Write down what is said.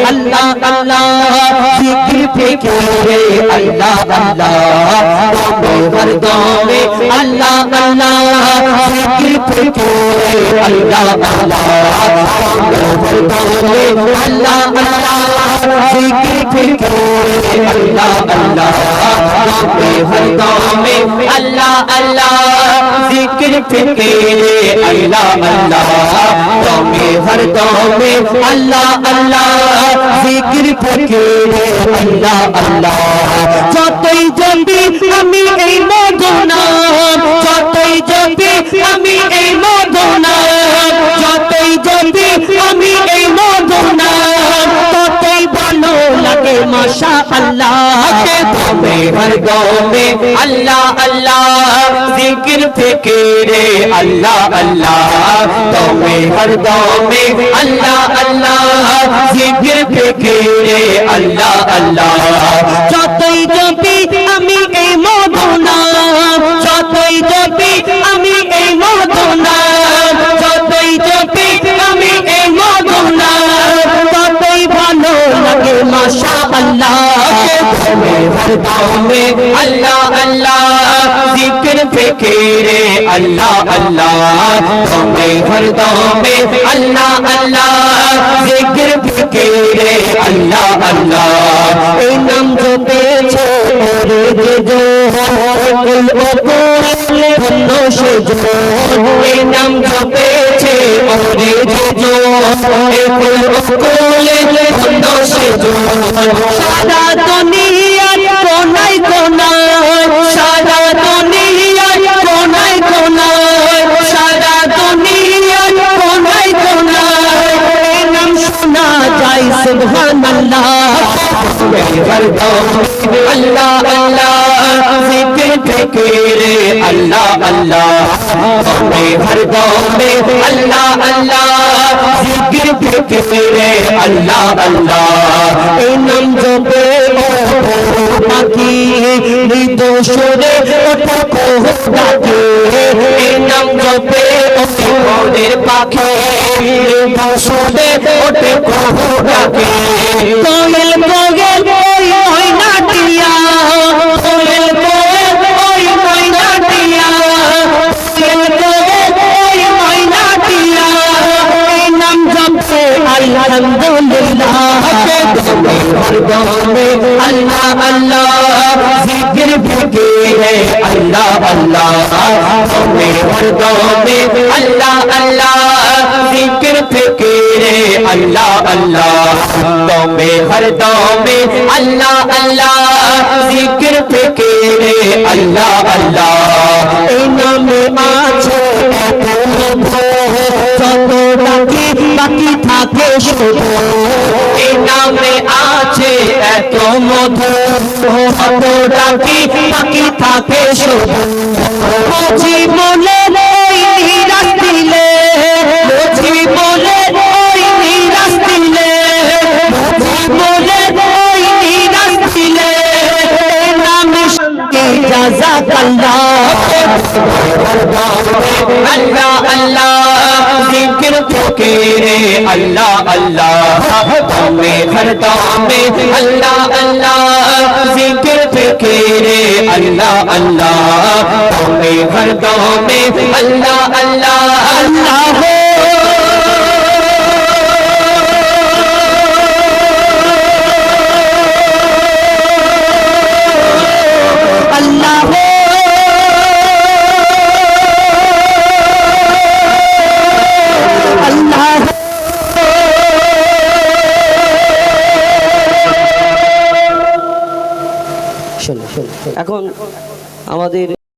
اللہ اللہ ذکر پہ پورے اللہ اللہ مردوں میں اللہ اللہ ذکر پہ پورے اللہ اللہ مردوں میں اللہ اللہ ذکر फिके अल्लाह अल्लाह मर्दों में अल्लाह अल्लाह जिक्र फिके अल्लाह अल्लाह तुम्हें हर दौर में अल्लाह अल्लाह जिक्र फिके अल्लाह अल्लाह যতই জপি আমি এই মদনা माशा अल्लाह के दमे हर गाँव में अल्लाह अल्लाह जिक्र फिक्रे अल्लाह अल्लाह दमे हर गाँव में अल्लाह अल्लाह जिक्र फिक्रे अल्लाह अल्लाह करता हूँ मैं अल्लाह अल्लाह जिक्र फिकेरे अल्लाह अल्लाह मैं भरता हूँ मैं अल्लाह अल्लाह जिक्र फिकेरे अल्लाह अल्लाह इनम जो पेछे और जो हो कुल और नोश जो इनम जो पेछे और जो हो कुल और नोश जो सारा दुनिया سبحان اللہ اللہ اللہ ذکر فکر اللہ اللہ میں ہر دور میں اللہ اللہ ذکر فکر اللہ اللہ انم جو بے اوہ باقی ہی دو شورے اٹھو کو ہستا کی মনের পাখে বসতে ওঠে কহু ডাকে কোয়েল কোয়েল ওই ময়না টিয়া কোয়েল কোয়েল ওই ময়না টিয়া কোয়েল কোয়েল ওই ময়না টিয়া এই নাম জপে আলহামদুলিল্লাহ। আল্লাহ আল্লাহ জিকির ভুকে আল্লাহ আল্লাহ হৃদয়ে আল্লাহ আল্লাহ, জিকির ফিকিরে আল্লাহ আল্লাহ তোমে হৃদয়ে আল্লাহ আল্লাহ, জিকির ফিকিরে আল্লাহ আল্লাহ। এই নামে আছে আছে এত মধু কত রাতি পাখি থাকে শুধু বুঝি মনে নিরাশ দিলে বুঝি মনে নিরাশ দিলে বুঝি মনে নিরাশ দিলে নাম জাজাক আল্লাহ আল্লাহ আল্লাহ জিকির ফকিরে फिक्रे अल्लाह अल्लाह तुम्हें हर गाँव में अल्लाह अल्लाह जिक्र फिक्रे अल्लाह अल्लाह तुम्हें हर गाँव में अल्लाह अल्लाह अल्लाह এখন আমাদের